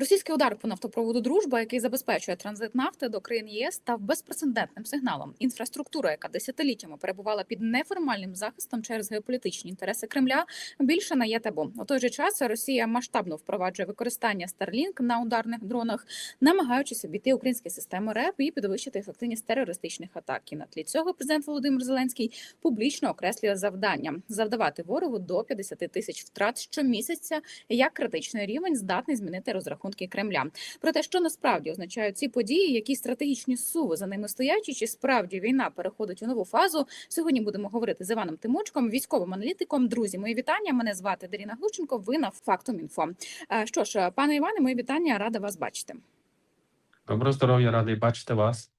Російський удар по нафтопроводу Дружба, який забезпечує транзит нафти до країн ЄС, став безпрецедентним сигналом. Інфраструктура, яка десятиліттями перебувала під неформальним захистом через геополітичні інтереси Кремля, більше не є табу. У той же час Росія масштабно впроваджує використання Starlink на ударних дронах, намагаючись обійти українські системи РЕП і підвищити ефективність терористичних атак. І на тлі цього президент Володимир Зеленський публічно окреслює завдання завдавати ворогу до 50 тисяч втрат щомісяця як критичний рівень здатний змінити розрахунки Кремля. Про те, що насправді означають ці події, які стратегічні суви за ними стоячі, чи справді війна переходить у нову фазу. Сьогодні будемо говорити з Іваном Тимочком, військовим аналітиком. Друзі, мої вітання. Мене звати Даріна Глученко. Ви на фактум інфо. Е, Що ж, пане Іване, мої вітання. Рада вас бачити. Доброго здоров'я, радий бачити вас.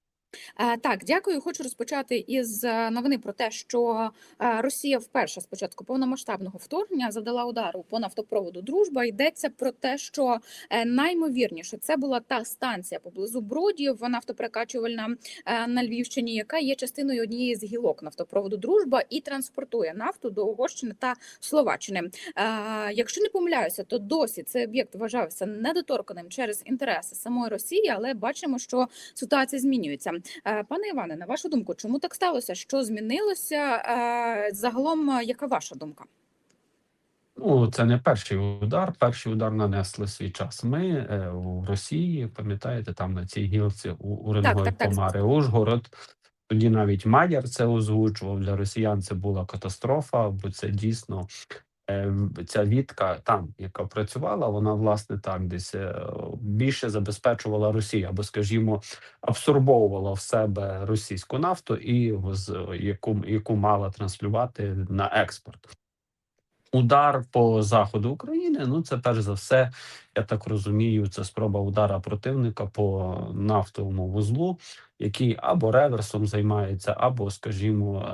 Е, Так, дякую. Хочу розпочати із е, новини про те, що е, Росія вперше з початку повномасштабного вторгнення завдала удару по нафтопроводу Дружба. Йдеться про те, що наймовірніше це була та станція поблизу Бродів, нафтоперекачувальна на Львівщині, яка є частиною однієї з гілок нафтопроводу Дружба і транспортує нафту до Угорщини та Словаччини. Якщо не помиляюся, то досі цей об'єкт вважався недоторканим через інтереси самої Росії, але бачимо, що ситуація змінюється. Е, Пане Іване, на вашу думку, чому так сталося? Що змінилося? Е, Загалом, е, яка ваша думка? Ну, це не перший удар. Перший удар нанесли свій час. Ми е, у Росії, пам'ятаєте, там на цій гілці у, у Ренгої так, так. Помари Ужгород. Тоді навіть Мадяр це озвучував. Для росіян це була катастрофа, бо це дійсно в- ця вітка там, яка працювала, вона власне так десь е, більше забезпечувала Росію, або, скажімо, абсорбовувала в себе російську нафту і яку, яку мала транслювати на експорт. Удар по заходу України. Ну це перш за все, я так розумію, це спроба удара противника по нафтовому вузлу, який або реверсом займається, або, скажімо,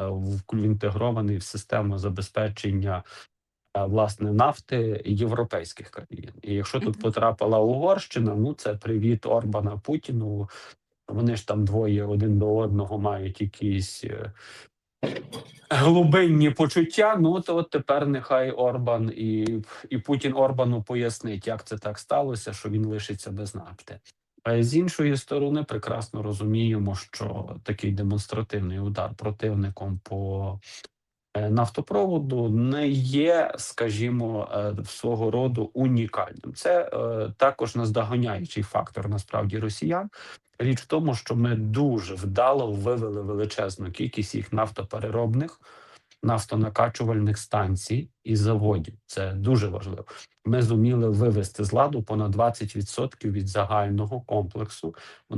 е, інтегрований в систему забезпечення е, власне нафти європейських країн. І якщо тут потрапила Угорщина, ну це привіт Орбана Путіну. Вони ж там двоє один до одного мають якісь. е, глибинні почуття. Ну то от тепер нехай Орбан і, і Путін Орбану пояснить, як це так сталося, що він лишиться без нафти. А з іншої сторони, прекрасно розуміємо, що такий демонстративний удар противником по е, нафтопроводу не є, скажімо, е, свого роду унікальним. Це е, також наздоганяючий фактор насправді росіян. Річ в тому, що ми дуже вдало вивели величезну кількість їх нафтопереробних, нафтонакачувальних станцій і заводів. Це дуже важливо. Ми зуміли вивести з ладу понад 20% від загального комплексу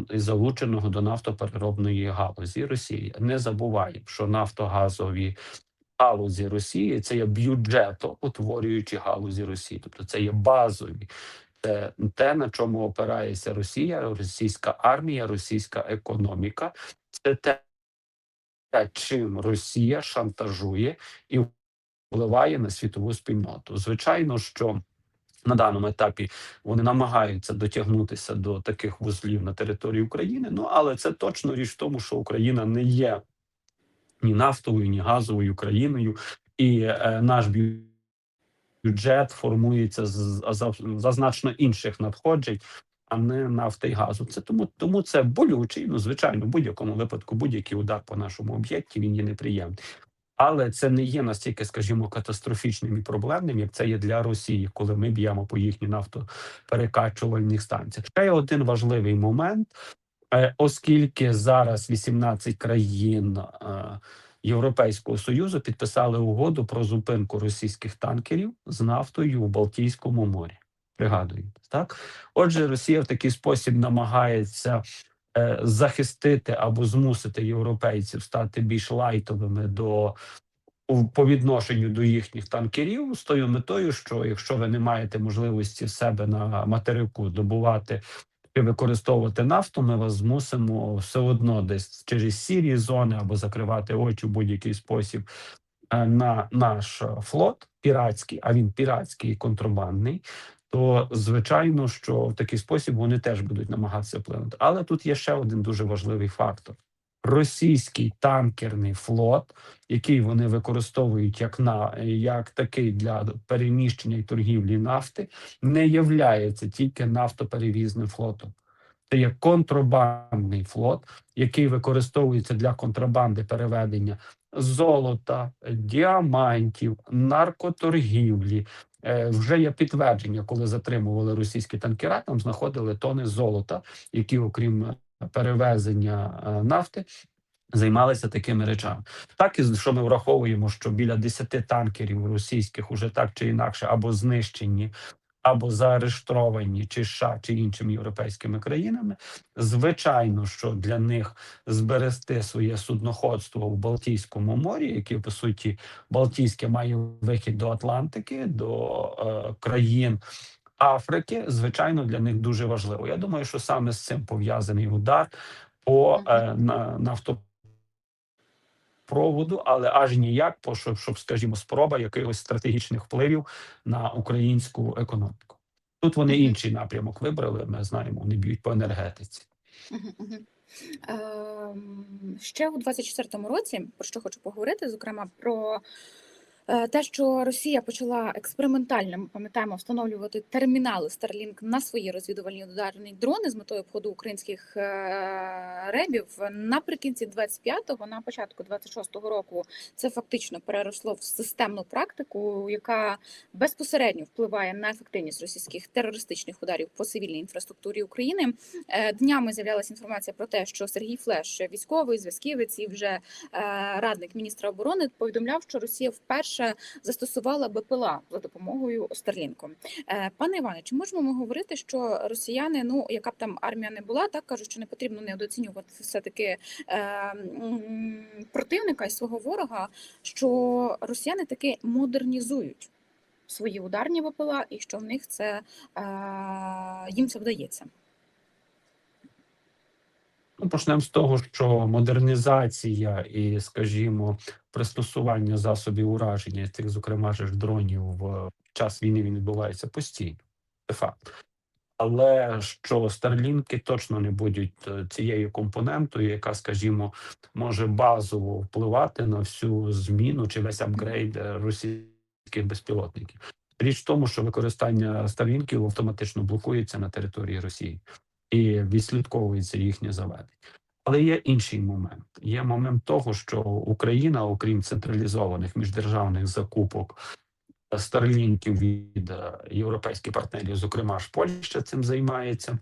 залученого до нафтопереробної галузі Росії. Не забуваємо, що нафтогазові галузі Росії це є бюджетоутворюючі галузі Росії, тобто це є базові. Це те, на чому опирається Росія, російська армія, російська економіка. Це те, чим Росія шантажує і впливає на світову спільноту. Звичайно, що на даному етапі вони намагаються дотягнутися до таких вузлів на території України. Ну але це точно річ в тому, що Україна не є ні нафтовою, ні газовою країною, і е, наш бю- бюджет формується з за, за значно інших надходжень, а не нафти і газу. Це тому, тому це болючий. Ну звичайно, в будь-якому випадку, будь-який удар по нашому об'єкті він є неприємний. Але це не є настільки, скажімо, катастрофічним і проблемним, як це є для Росії, коли ми б'ємо по їхній нафтоперекачувальних станціях. Ще є один важливий момент, оскільки зараз 18 країн е, Європейського союзу підписали угоду про зупинку російських танкерів з нафтою у Балтійському морі. Пригадуєте, так? Отже, Росія в такий спосіб намагається е, захистити або змусити європейців стати більш лайтовими до по відношенню до їхніх танкерів з тою метою, що якщо ви не маєте можливості в себе на материку добувати використовувати нафту, ми вас змусимо все одно десь через сірі зони або закривати очі в будь-який спосіб е, на наш е, флот піратський, а він піратський і контрабандний. То звичайно, що в такий спосіб вони теж будуть намагатися вплинути. Але тут є ще один дуже важливий фактор. Російський танкерний флот, який вони використовують як на як такий для переміщення і торгівлі нафти, не являється тільки нафтоперевізним флотом. Це є контрабандний флот, який використовується для контрабанди переведення золота, діамантів, наркоторгівлі. Е, Вже є підтвердження, коли затримували російські танкера, там знаходили тони золота, які, окрім перевезення е, нафти, займалися такими речами. Так і що ми враховуємо, що біля 10 танкерів російських уже так чи інакше або знищені, або заарештовані чи США, чи іншими європейськими країнами. Звичайно, що для них зберегти своє судноходство в Балтійському морі, яке по суті Балтійське має вихід до Атлантики, до е, країн. Африки, звичайно, для них дуже важливо. Я думаю, що саме з цим пов'язаний удар по е, на, нафтопроводу, але аж ніяк, по щоб, щоб, скажімо, спроба якихось стратегічних впливів на українську економіку. Тут вони інший напрямок вибрали. Ми знаємо, вони б'ють по енергетиці. Ем, Ще у 24-му році, про що хочу поговорити, зокрема про те, що Росія почала експериментально, ми пам'ятаємо, встановлювати термінали Starlink на свої розвідувальні ударні дрони з метою обходу українських е, ребів. Наприкінці 25-го, на початку 26-го року, це фактично переросло в системну практику, яка безпосередньо впливає на ефективність російських терористичних ударів по цивільній інфраструктурі України. Е, Днями з'являлася інформація про те, що Сергій Флеш, військовий зв'язківець і вже е, радник міністра оборони, повідомляв, що Росія вперше застосувала БПЛА за допомогою Старлінку. Е, Пане Іване, чи можемо ми говорити, що росіяни, ну яка б там армія не була, так кажуть, що не потрібно недооцінювати все таки противника і свого ворога, що росіяни таки модернізують свої ударні БПЛА, і що в них це е, їм це вдається. Ну, почнемо з того, що модернізація і, скажімо, пристосування засобів ураження тих, зокрема ж дронів в час війни він відбувається постійно. Це факт. Але що старлінки точно не будуть е, цією компонентою, яка, скажімо, може базово впливати на всю зміну чи весь апгрейд е, російських безпілотників. Річ в тому, що використання старлінків автоматично блокується на території Росії і відслідковується їхнє заведення. Але є інший момент. Є момент того, що Україна, окрім централізованих міждержавних закупок старлінків від е, європейських партнерів, зокрема ж Польща цим займається.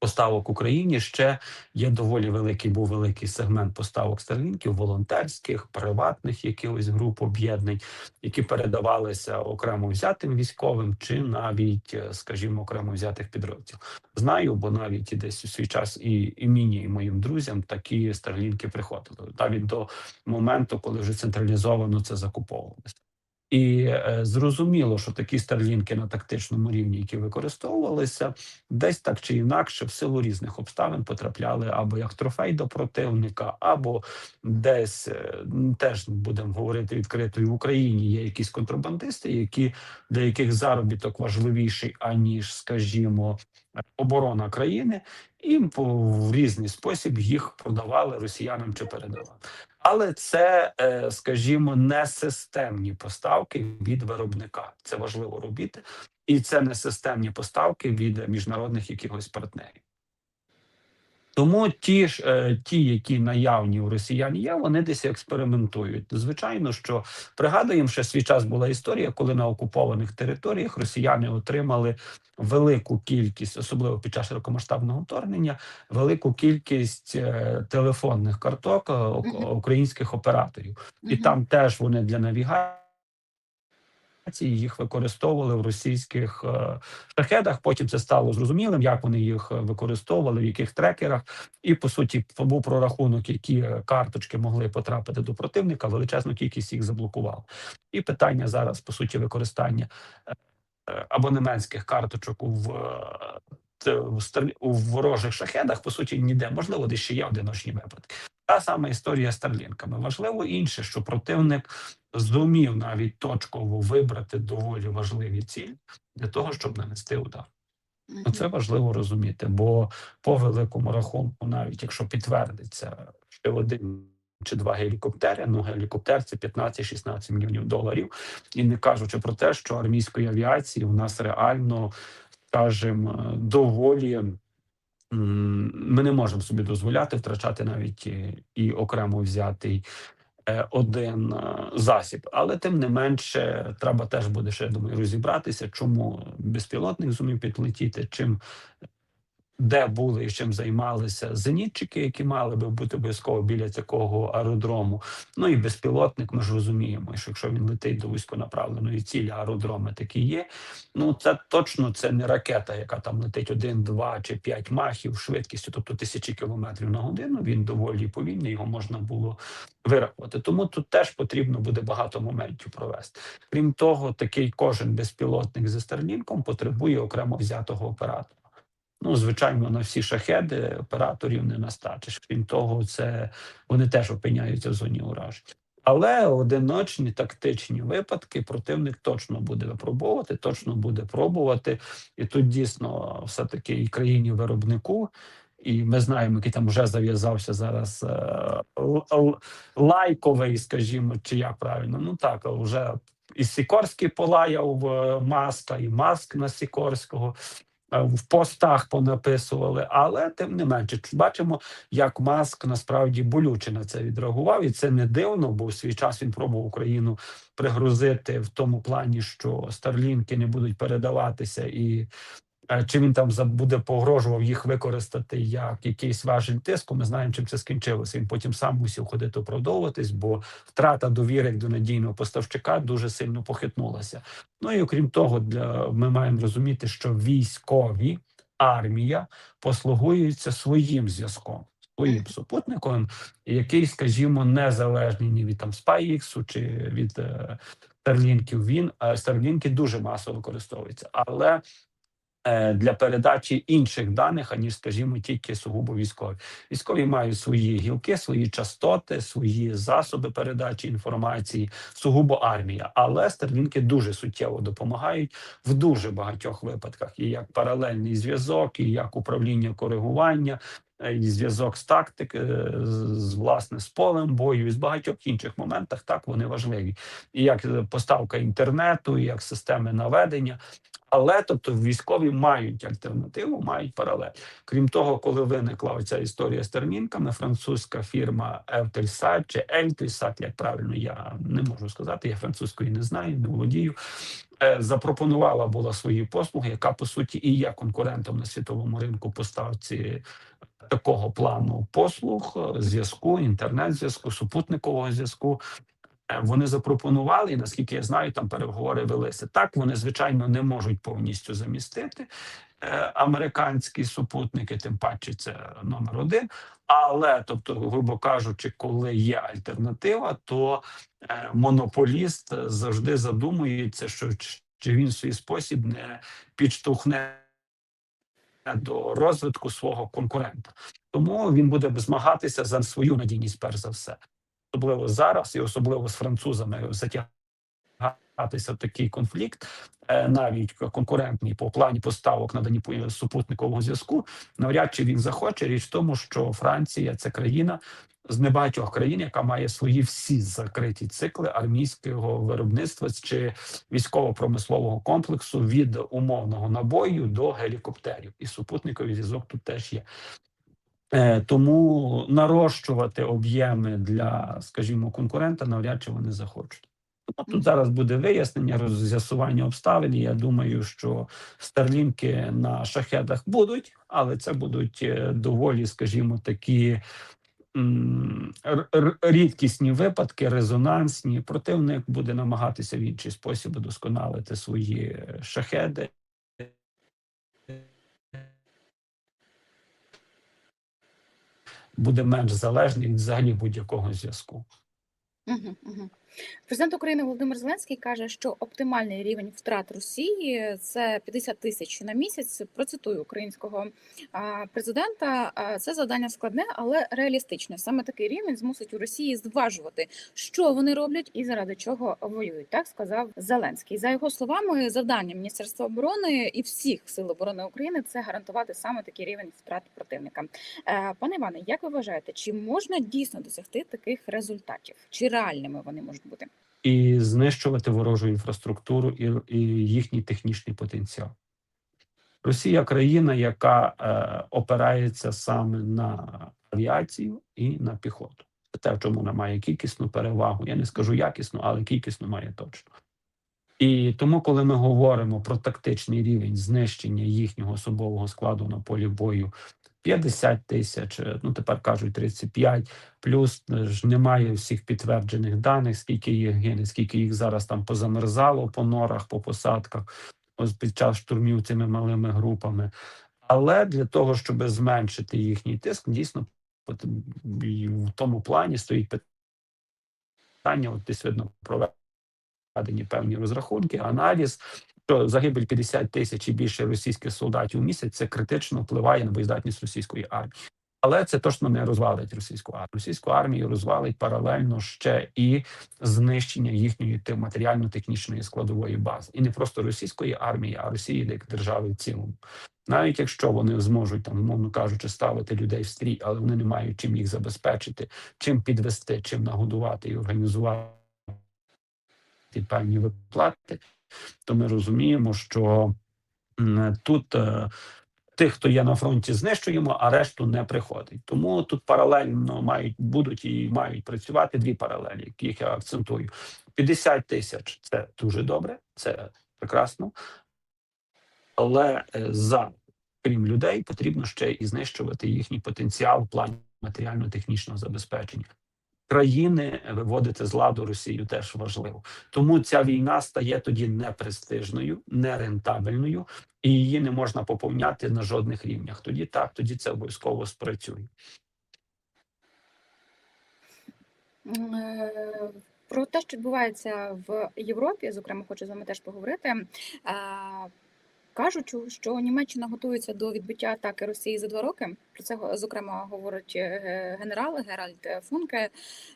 Поставок Україні ще є доволі великий, був великий сегмент поставок старлінків, волонтерських, приватних якихось груп об'єднань, які передавалися окремо взятим військовим чи навіть, е, скажімо, окремо взятих підрозділів. Знаю, бо навіть і десь у свій час і, і мені, і моїм друзям такі старлінки приходили навіть до моменту, коли вже централізовано це закуповувалося. І е, зрозуміло, що такі старлінки на тактичному рівні, які використовувалися, десь так чи інакше, в силу різних обставин потрапляли або як трофей до противника, або десь е, теж будемо говорити відкрито, і в Україні є якісь контрабандисти, які для яких заробіток важливіший аніж, скажімо, оборона країни, і в різний спосіб їх продавали росіянам чи передавали. Але це, е, скажімо, не системні поставки від виробника. Це важливо робити, і це не системні поставки від міжнародних якихось партнерів. Тому ті ж е, ті, які наявні у росіян є, вони десь експериментують. Звичайно, що пригадуємо, що свій час була історія, коли на окупованих територіях росіяни отримали велику кількість, особливо під час широкомасштабного вторгнення, велику кількість е, телефонних карток е, українських операторів, і там теж вони для навігації їх використовували в російських е, шахедах. Потім це стало зрозумілим, як вони їх е, використовували, в яких трекерах, і по суті був прорахунок, які е, карточки могли потрапити до противника. Величезну кількість їх заблокували. І питання зараз по суті використання абонементських карточок в, у ворожих шахедах по суті ніде можливо, десь ще є одиночні випадки. Та сама історія з Старлінками. Важливо інше, що противник зумів навіть точково вибрати доволі важливі цілі для того, щоб нанести удар. Це важливо розуміти, бо по великому рахунку, навіть якщо підтвердиться, чи один чи два гелікоптери. Ну, гелікоптер це 15-16 мільйонів доларів. І не кажучи про те, що армійської авіації у нас реально, скажімо, доволі. Ми не можемо собі дозволяти втрачати навіть і, і окремо взятий е, один е, засіб. Але тим не менше, треба теж буде ще я думаю розібратися, чому безпілотник зумів підлетіти, чим де були і чим займалися зенітчики, які мали би бути обов'язково біля такого аеродрому. Ну і безпілотник, ми ж розуміємо, що якщо він летить до вузьконаправленої цілі, аеродроми такі є. Ну це точно це не ракета, яка там летить один, два чи п'ять махів швидкістю, тобто тисячі кілометрів на годину. Він доволі повільний, його можна було вирахувати. Тому тут теж потрібно буде багато моментів провести. Крім того, такий кожен безпілотник зі Старлінком потребує окремо взятого оператора. Ну, звичайно, на всі шахеди операторів не настачиш. Крім того, це вони теж опиняються в зоні уражень. Але одиночні тактичні випадки противник точно буде випробовувати, точно буде пробувати. І тут дійсно все таки і країні виробнику. І ми знаємо, який там вже зав'язався зараз е, лайковий, скажімо, чи як правильно. Ну так, вже і Сікорський полаяв е, маска, і маск на Сікорського в постах понаписували, але тим не менше, бачимо, як маск насправді болюче на це відреагував, і це не дивно, бо в свій час він пробував Україну пригрузити в тому плані, що старлінки не будуть передаватися і. Е, Чи він там буде погрожував їх використати як якийсь важіль тиску? Ми знаємо, чим це скінчилося. Він потім сам мусив ходити оправдовуватись, бо втрата довіри до надійного поставщика дуже сильно похитнулася. Ну і окрім того, для ми маємо розуміти, що військові армія послугуються своїм зв'язком, своїм супутником, який, скажімо, незалежний ні від там SpaceX чи від е, Старлінків. Він е, Старлінки дуже масово використовуються, але е, для передачі інших даних, аніж, скажімо, тільки сугубо військові. Військові мають свої гілки, свої частоти, свої засоби передачі інформації, сугубо армія. Але старлінки дуже суттєво допомагають в дуже багатьох випадках, і як паралельний зв'язок, і як управління коригування. е, І зв'язок з тактик, е, з власне з полем бою, і з багатьох інших моментах так вони важливі, і як е, поставка інтернету, і як системи наведення. Але тобто військові мають альтернативу, мають паралель. Крім того, коли виникла оця історія з термінками, французька фірма Eutelsat чи Eutelsat, як правильно я не можу сказати, я французької не знаю, не володію. е, Запропонувала була свої послуги, яка по суті і є конкурентом на світовому ринку поставці такого плану послуг, е, зв'язку, інтернет-зв'язку, супутникового зв'язку. Вони запропонували, і наскільки я знаю, там переговори велися. Так вони звичайно не можуть повністю замістити е, американські супутники, тим паче це номер один. Але, тобто, грубо кажучи, коли є альтернатива, то е, монополіст завжди задумується, що чи він в свій спосіб не підштовхне до розвитку свого конкурента. Тому він буде змагатися за свою надійність, перш за все особливо зараз, і особливо з французами затягатися в такий конфлікт, е, навіть конкурентний по плані поставок надані по- супутникового зв'язку, навряд чи він захоче. Річ в тому, що Франція це країна. З небагатьох країн, яка має свої всі закриті цикли армійського виробництва чи військово-промислового комплексу від умовного набою до гелікоптерів, і супутниковий зв'язок тут теж є. Е, Тому нарощувати об'єми для, скажімо, конкурента навряд чи вони захочуть. Тому Тут зараз буде вияснення, роз'ясування обставин. Я думаю, що старлінки на шахедах будуть, але це будуть е, доволі, скажімо, такі рідкісні випадки, резонансні. Противник буде намагатися в інший спосіб удосконалити свої шахеди. Буде менш залежний від взагалі будь-якого зв'язку. Угу, угу. Президент України Володимир Зеленський каже, що оптимальний рівень втрат Росії це 50 тисяч на місяць. Процитую українського президента. Це завдання складне, але реалістичне. Саме такий рівень змусить у Росії зважувати, що вони роблять і заради чого воюють. Так сказав Зеленський. За його словами, завдання Міністерства оборони і всіх сил оборони України це гарантувати саме такий рівень втрат противника. Е, Пане Іване, як ви вважаєте, чи можна дійсно досягти таких результатів? Чи реальними вони можуть бути? і знищувати ворожу інфраструктуру і, і їхній технічний потенціал. Росія країна, яка е, опирається саме на авіацію і на піхоту. Те, в чому вона має кількісну перевагу. Я не скажу якісну, але кількісну має точно. І тому, коли ми говоримо про тактичний рівень знищення їхнього особового складу на полі бою 50 тисяч, е, ну тепер кажуть 35, плюс е, ж немає всіх підтверджених даних, скільки їх гине, скільки їх зараз там позамерзало по норах, по посадках, ось під час штурмів цими малими групами. Але для того, щоб зменшити їхній тиск, дійсно в тому плані стоїть питання, от десь видно проведені певні розрахунки, аналіз. Що загибель 50 тисяч і більше російських солдатів у місяць це критично впливає на боєздатність російської армії. Але це точно не розвалить російську армію. Російську армію розвалить паралельно ще і знищення їхньої те- матеріально-технічної складової бази, і не просто російської армії, а Росії як держави в цілому. Навіть якщо вони зможуть там, умовно кажучи, ставити людей в стрій, але вони не мають чим їх забезпечити, чим підвести, чим нагодувати і організувати певні виплати, то ми розуміємо, що тут е, тих, хто є на фронті, знищуємо, а решту не приходить. Тому тут паралельно мають будуть і мають працювати дві паралелі, яких я акцентую. 50 тисяч це дуже добре, це прекрасно. Але е, за крім людей потрібно ще і знищувати їхній потенціал в плані матеріально-технічного забезпечення. Країни виводити з ладу Росію теж важливо. Тому ця війна стає тоді непрестижною, нерентабельною, і її не можна поповняти на жодних рівнях. Тоді так, тоді це обов'язково спрацює. Е, Про те, що відбувається в Європі, зокрема, хочу з вами теж поговорити. Кажуть, що Німеччина готується до відбиття атаки Росії за два роки. Про це зокрема говорить е, генерал Геральд Функе.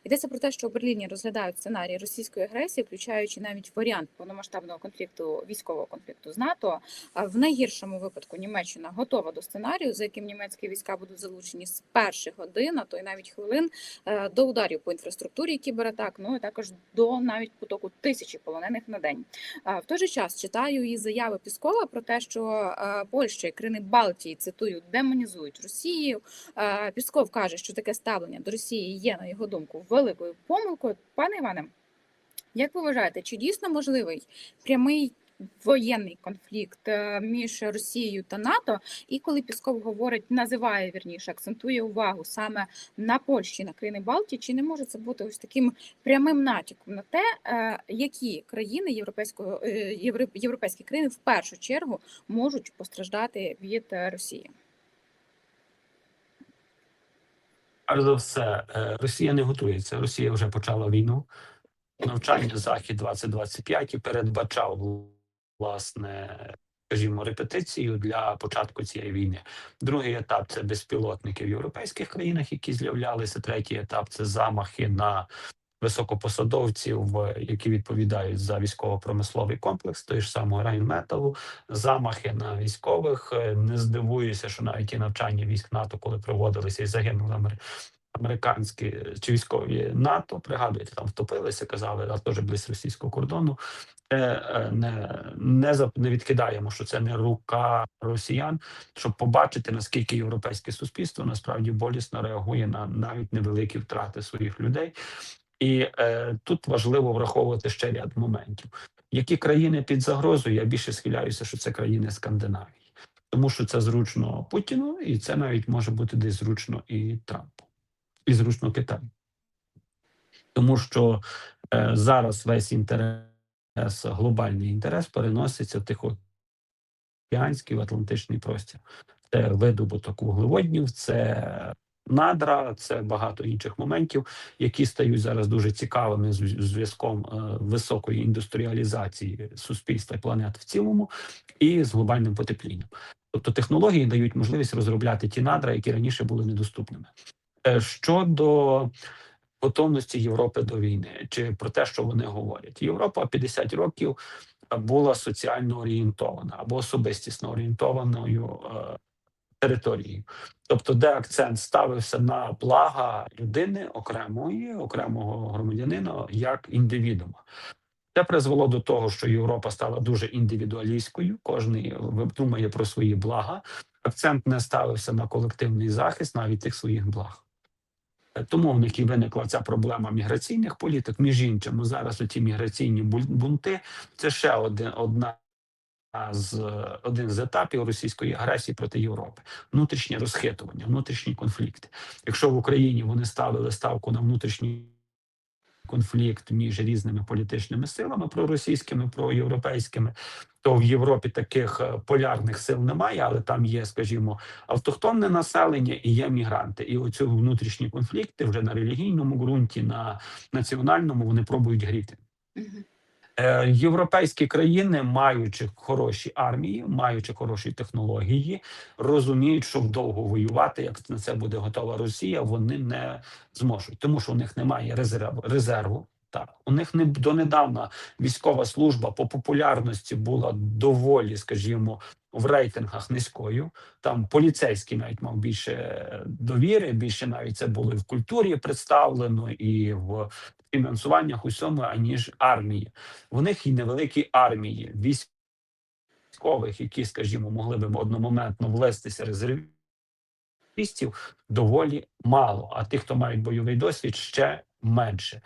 Йдеться про те, що у Берліні розглядають сценарій російської агресії, включаючи навіть варіант повномасштабного конфлікту, військового конфлікту з НАТО. А в найгіршому випадку Німеччина готова до сценарію, за яким німецькі війська будуть залучені з перших годин, а то й навіть хвилин е, до ударів по інфраструктурі кібератак, ну і також до навіть потоку тисячі полонених на день. В той же час читаю і заяви Піскова про те, що е, Польща і країни Балтії цитую демонізують Росію. Е, Пісков каже, що таке ставлення до Росії є на його думку великою помилкою. Пане Іване, як ви вважаєте, чи дійсно можливий прямий? Воєнний конфлікт е, між Росією та НАТО, і коли Пісков говорить, називає вірніше, акцентує увагу саме на Польщі, на країни Балтії, чи не може це бути ось таким прямим натяком на те, е, які країни європейського е, європейські країни в першу чергу можуть постраждати від Росії. Перш за все, Росія не готується. Росія вже почала війну. Навчання Захід 2025 і передбачав власне, скажімо, репетицію для початку цієї війни. Другий етап це безпілотники в європейських країнах, які з'являлися. Третій етап це замахи на високопосадовців, які відповідають за військово-промисловий комплекс, той ж самого Райнметалу, замахи на військових. Е, Не здивуюся, що навіть і навчання військ НАТО, коли проводилися і загинули американські е, чи військові НАТО, пригадуєте, там втопилися, казали, а теж близько російського кордону. Е, е, Не, не, не відкидаємо, що це не рука росіян, щоб побачити, наскільки європейське суспільство насправді болісно реагує на навіть невеликі втрати своїх людей. І е, тут важливо враховувати ще ряд моментів. Які країни під загрозою? Я більше схиляюся, що це країни Скандинавії, тому що це зручно Путіну, і це навіть може бути десь зручно і Трампу, і зручно Китаю. Тому що е, зараз весь інтерес, глобальний інтерес переноситься Тихоокеанський в Атлантичний простір. Це видобуток вуглеводнів, це надра, це багато інших моментів, які стають зараз дуже цікавими з зв'язком е, високої індустріалізації суспільства і планет в цілому, і з глобальним потеплінням. Тобто технології дають можливість розробляти ті надра, які раніше були недоступними. Е, Щодо готовності Європи до війни, чи про те, що вони говорять, Європа 50 років була соціально орієнтована або особистісно орієнтованою е, територією, тобто, де акцент ставився на блага людини окремої, окремого громадянина як індивідуума. Це призвело до того, що Європа стала дуже індивідуалістською. Кожний думає про свої блага. Акцент не ставився на колективний захист навіть тих своїх благ. Тому в них і виникла ця проблема міграційних політик. Між іншим, зараз оці міграційні бунти це ще один одна з один з етапів російської агресії проти Європи. Внутрішнє розхитування, внутрішні конфлікти. Якщо в Україні вони ставили ставку на внутрішній конфлікт між різними політичними силами проросійськими, проєвропейськими, то в Європі таких е, полярних сил немає, але там є, скажімо, автохтонне населення і є мігранти. І оці внутрішні конфлікти вже на релігійному ґрунті, на національному вони пробують гріти. Е, Європейські країни, маючи хороші армії, маючи хороші технології, розуміють, що довго воювати, як на це буде готова Росія, вони не зможуть, тому що у них немає резерву. резерву. Так, у них не донедавна військова служба по популярності була доволі, скажімо, в рейтингах низькою. Там поліцейський навіть мав більше довіри, більше навіть це було і в культурі представлено, і в фінансуваннях усьому, аніж армії. В них і невеликі армії військових, які, скажімо, могли би одномоментно влестися резервістів, доволі мало. А тих, хто мають бойовий досвід, ще менше.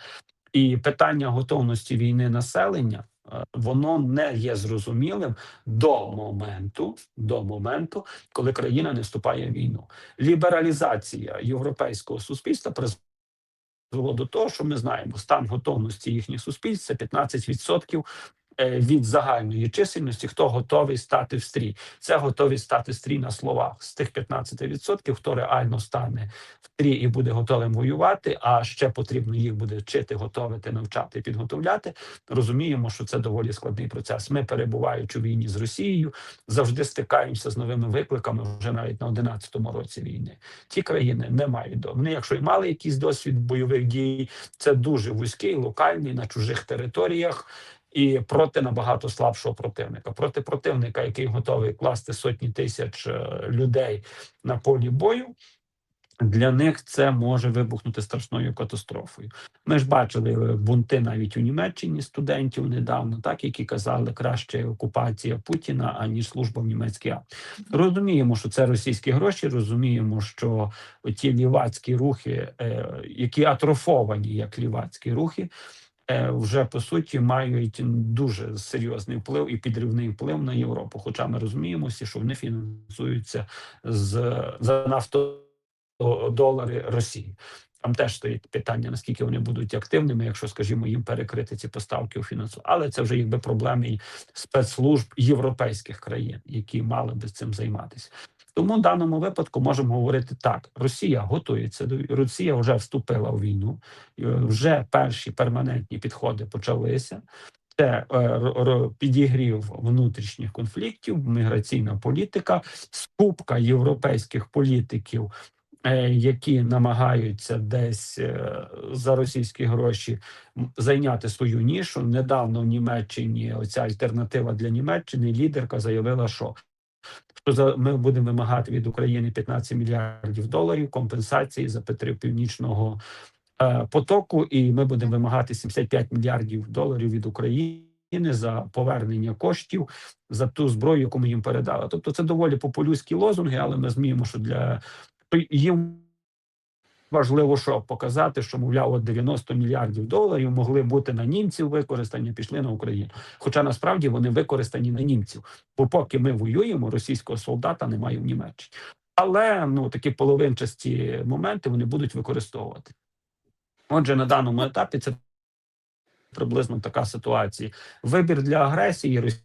І питання готовності війни населення. е, Воно не є зрозумілим до моменту, до моменту, коли країна не вступає в війну. Лібералізація європейського суспільства призвело до того, що ми знаємо, стан готовності їхніх суспільств це 15% е, від загальної чисельності, хто готовий стати в стрій. Це готові стати в стрій на словах. З тих 15%, хто реально стане в стрій і буде готовим воювати, а ще потрібно їх буде вчити, готовити, навчати, підготовляти. Розуміємо, що це доволі складний процес. Ми, перебуваючи в війні з Росією, завжди стикаємося з новими викликами вже навіть на 11-му році війни. Ті країни не мають до вони, якщо й мали якийсь досвід бойових дій, це дуже вузький, локальний на чужих територіях. І проти набагато слабшого противника, проти противника, який готовий класти сотні тисяч е, людей на полі бою. Для них це може вибухнути страшною катастрофою. Ми ж бачили е, бунти навіть у Німеччині студентів недавно, так які казали краще окупація Путіна аніж служба в німецькій армії. Розуміємо, що це російські гроші. Розуміємо, що ті лівацькі рухи, е, які атрофовані як лівацькі рухи, вже по суті мають дуже серйозний вплив і підривний вплив на Європу. Хоча ми розуміємо, всі, що вони фінансуються з за нафто долари Росії. Там теж стоїть питання, наскільки вони будуть активними, якщо, скажімо, їм перекрити ці поставки у фінансу. Але це вже якби проблеми і спецслужб європейських країн, які мали би цим займатися. Тому в даному випадку можемо говорити так: Росія готується до Росія вже вступила в війну, вже перші перманентні підходи почалися. Це е, підігрів внутрішніх конфліктів, міграційна політика, скупка європейських політиків, е, які намагаються десь е, за російські гроші зайняти свою нішу. Недавно в Німеччині оця альтернатива для Німеччини. Лідерка заявила, що що ми будемо вимагати від України 15 мільярдів доларів компенсації за Петрів північного е, потоку, і ми будемо вимагати 75 мільярдів доларів від України за повернення коштів за ту зброю, яку ми їм передали. Тобто, це доволі популістські лозунги, але ми зміємо, що для їм. Важливо, що показати, що мовляв, от 90 мільярдів доларів могли бути на німців використані, пішли на Україну. Хоча насправді вони використані на німців. Бо поки ми воюємо, російського солдата немає в Німеччині. Але ну такі половинчасті моменти вони будуть використовувати. Отже, на даному етапі це приблизно така ситуація. Вибір для агресії Росії,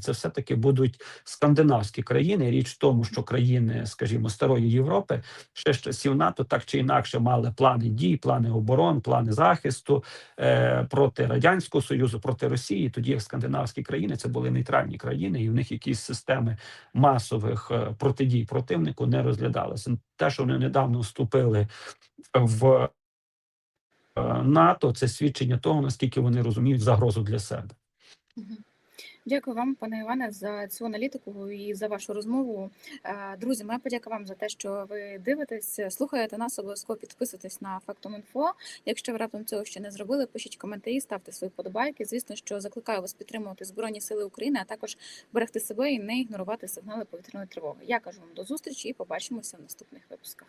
це все таки будуть скандинавські країни. Річ в тому, що країни, скажімо, старої Європи ще з часів НАТО так чи інакше мали плани дій, плани оборон, плани захисту е, проти радянського союзу, проти Росії. Тоді як скандинавські країни це були нейтральні країни, і в них якісь системи масових е, протидій противнику не розглядалися. Те, що вони недавно вступили в е, НАТО, це свідчення того, наскільки вони розуміють загрозу для себе. Дякую вам, пане Іване, за цю аналітику і за вашу розмову. Е, Друзі, моя подяка вам за те, що ви дивитесь, слухаєте нас, обов'язково підписуйтесь на Фактом.Інфо. Якщо ви раптом цього ще не зробили, пишіть коментарі, ставте свої подобайки. Звісно, що закликаю вас підтримувати Збройні Сили України, а також берегти себе і не ігнорувати сигнали повітряної тривоги. Я кажу вам до зустрічі і побачимося в наступних випусках.